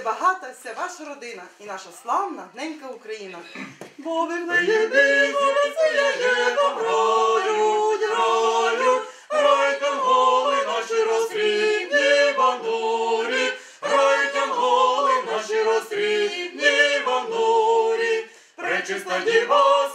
багата вся ваша родина і наша славна ненька Україна. Бо ви в Єди, голосує, там грають, грають, грають наші розсвітні бандурі, грають анголи наші розсвітні бандурі, пречиста діва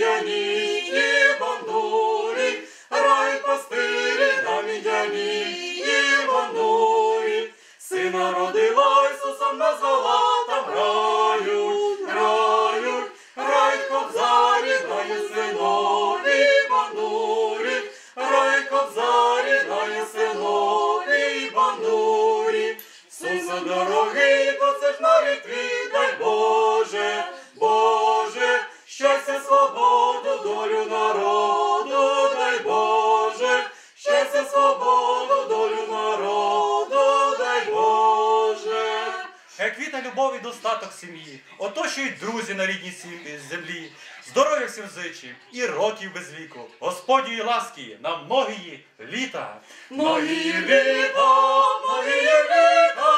на мідяні бандурі, грають пастирі на мідяні бандурі, сина родила, Ісусом назвала, там грають, грають, грають кобзарі на Єсиновій бандурі, грають кобзарі на Єсиновій бандурі, Суса дорогий, то це ж навіть твій, Хай квіта любов і достаток сім'ї, оточують друзі на рідній землі, здоров'я всім зичі і років без віку. Господньої ласки на многії літа. Многії літа, многії літа.